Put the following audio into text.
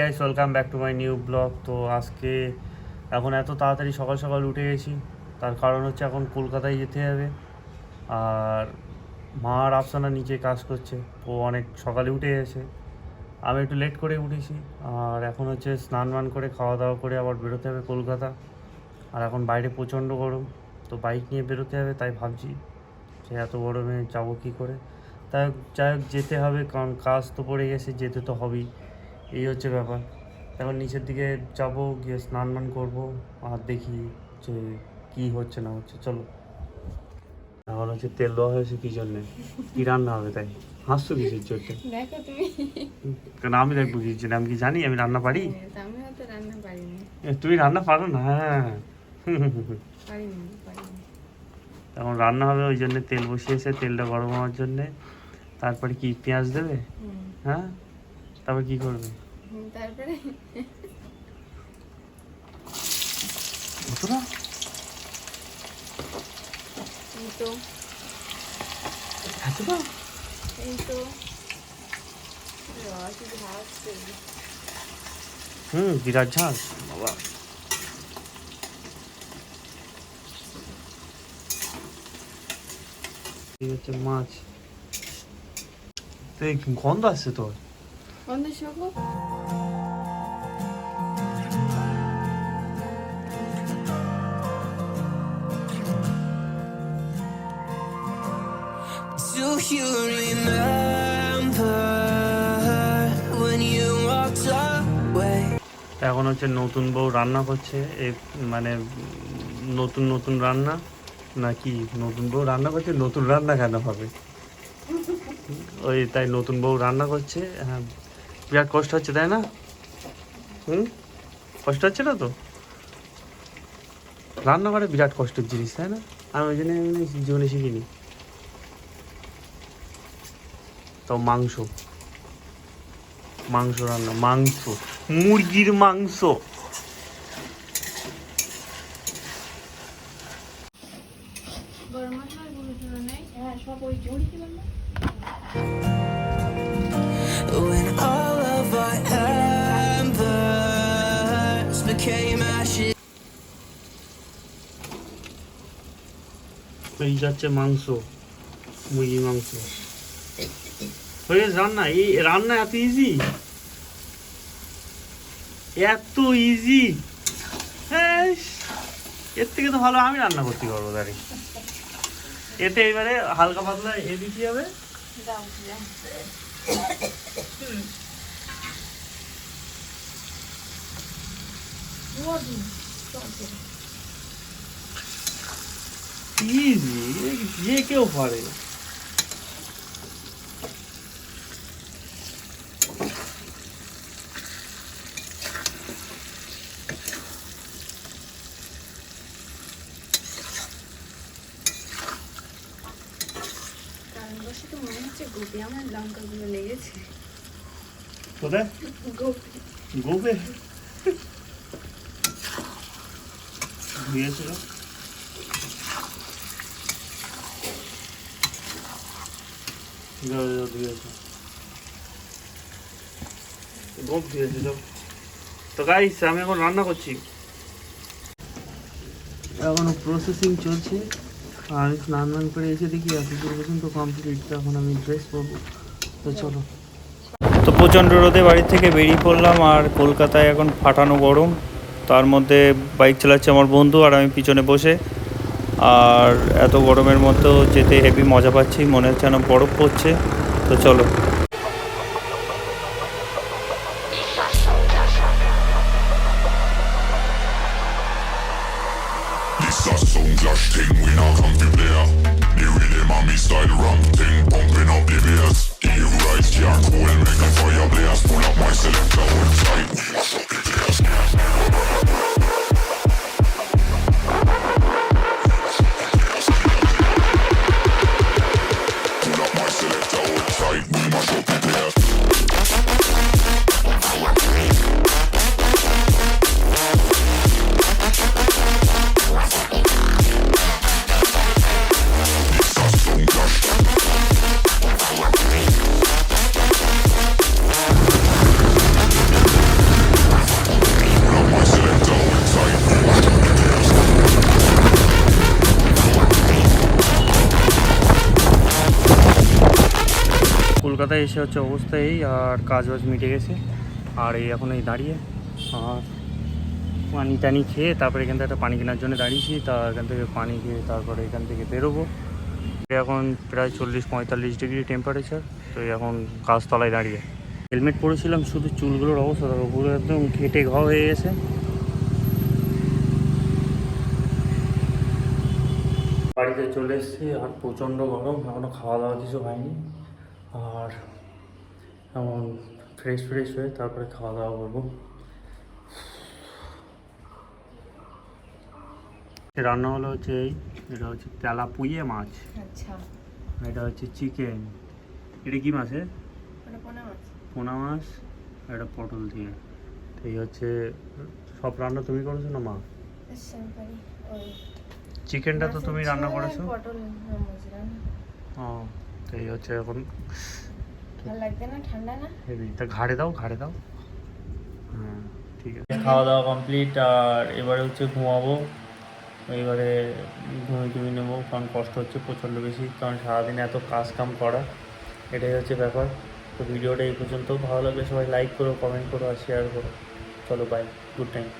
Guys welcome back to my new blog তো আজকে এখন এত তাড়াতাড়ি সকাল সকাল উঠে গেছি। তার কারণ হচ্ছে এখন কলকাতায় যেতে হবে। আর মা আর আফসানা নিচে কাজ করছে। ও অনেক সকালে উঠে গেছে। আমি একটু লেট করে উঠেছি। আর এখন হচ্ছে স্নান মান করে, খাওয়া দাওয়া করে আবার বেরোতে হবে কলকাতা। আর এখন বাইরে প্রচণ্ড গরম। তো বাইক নিয়ে বেরোতে হবে, তাই ভাবছি যে এত গরমে যাব কী করে? তাই যাই হোক, যেতে হবে, কারণ কাজ তো পড়ে গেছে, যেতে তো হবেই। এই হচ্ছে ব্যাপার। এখন নিচের দিকে যাব গিয়ে স্নান মান করব আর দেখি যে কি হচ্ছে না হচ্ছে। চলো। এখন হচ্ছে তেল দেওয়া হয়েছে কি জন্যে? কি রান্না হবে তাই? হাসছো কিসের জন্য? কারণ আমি দেখব কি জন্য? আমি কি জানি? আমি রান্না পারি? এ, তুমি রান্না পারো না? হ্যাঁ। পারি না পারি না এখন রান্না হবে ওই জন্য তেল বসিয়েছে তেলটা গরম হওয়ার জন্যে। তারপরে কি পেঁয়াজ দেবে? হ্যাঁ? তারপর কি করবে? হুম, তারপরে কতটা এই তো এতটা এই তো হুম বিরাট ঝাল। বাবা। এই হচ্ছে মাছ। তো এই গন্ধ আসছে তোর? শোকো Do you remember when you walked away? এখন হচ্ছে নতুন বউ রান্না করছে মানে নতুন নতুন রান্না নাকি নতুন বউ রান্না করছে নতুন রান্না কেন হবে? ওই তাই নতুন বউ রান্না করছে হ্যাঁ। বিরাট কষ্ট হচ্ছে, তাই না? হুম? কষ্ট হচ্ছে না তো? রান্না করে বিরাট কষ্টের জিনিস, তাই না? আমি ওই জন্য জীবনে শিখিনি। তো মাংস। মাংস রান্না, মাংস। মুরগির মাংস। গরম মশলা গুঁড়ো নেই? হ্যাঁ সব ওই এই যাচ্ছে মাংস, মুরগির মাংস। হয়ে গেছে রান্না এই রান্না এত ইজি এত ইজি এর থেকে তো ভালো আমি রান্না করতে পারব দাঁড়িয়ে এতে এবারে হালকা পাতলা এ দিতে হবে। যা ইজি যে কেউ পারে মনে গোপি আমার লঙ্কাগুলো লেগেছে। কোথায়? গোপি। গোবে ধুয়েছিল গোপ। তো গাইস আমি এখন রান্না করছি। এখনও প্রসেসিং চলছে। আমি স্নান মান করে এসে দেখি পর্যন্ত কমপ্লিট এখন আমি ড্রেস পরবো। তো চলো। তো প্রচণ্ড রোদে বাড়ি থেকে বেরিয়ে পড়লাম আর কলকাতায় এখন ফাটানো গরম। তার মধ্যে বাইক চালাচ্ছে আমার বন্ধু আর আমি পিছনে বসে। আর এত গরমের মধ্যেও যেতে হেভি মজা পাচ্ছি মনে হচ্ছে যেন বরফ পড়ছে তো চলো can't cool, make a fire blaze. Pull up my selector, কলকাতায় এসে হচ্ছে অবস্থা এই আর কাজ বাজ মিটে গেছে। আর এই এখন এই দাঁড়িয়ে। আর পানি টানি খেয়ে তারপরে এখান থেকে একটা পানি কেনার জন্য দাঁড়িয়েছি। তা এখান থেকে পানি খেয়ে তারপরে এখান থেকে বেরোবো। এখন প্রায় চল্লিশ পঁয়তাল্লিশ ডিগ্রি টেম্পারেচার তো এখন গাছতলায় দাঁড়িয়ে। হেলমেট পরেছিলাম, শুধু চুলগুলোর অবস্থা দেখো, পুরো একদম ঘেটে ঘ হয়ে গেছে। বাড়িতে চলে এসেছি, আর প্রচণ্ড গরম এখনও খাওয়া দাওয়া কিছু হয়নি। আর এমন ফ্রেশ ফ্রেশ হয়ে তারপরে খাওয়া দাওয়া করব। রান্না হলো হচ্ছে এই এটা হচ্ছে তেলা পুইয়ে মাছ। আচ্ছা। এটা হচ্ছে চিকেন এটা কি মাছ পোনা মাছ। পোনা মাছ এটা পটল দিয়ে। তো এই হচ্ছে সব রান্না তুমি করেছ না মা? চিকেনটা তো তুমি রান্না করেছ? পটল ও। তো এই হচ্ছে এখন লাগবে না হেভি তা ঘাড়ে দাও ঘাড়ে দাও। হ্যাঁ ঠিক আছে। খাওয়া দাওয়া কমপ্লিট আর এবারে হচ্ছে ঘুমাবো। এবারে ঘুমিয়ে টুমিয়ে নেব কারণ কষ্ট হচ্ছে প্রচণ্ড বেশি কারণ সারাদিন এত কাজ কাম করা এটাই হচ্ছে ব্যাপার। তো ভিডিওটা এই পর্যন্ত। ভালো লাগলে সবাই লাইক করো কমেন্ট করো আর শেয়ার করো। চলো বাই গুড নাইট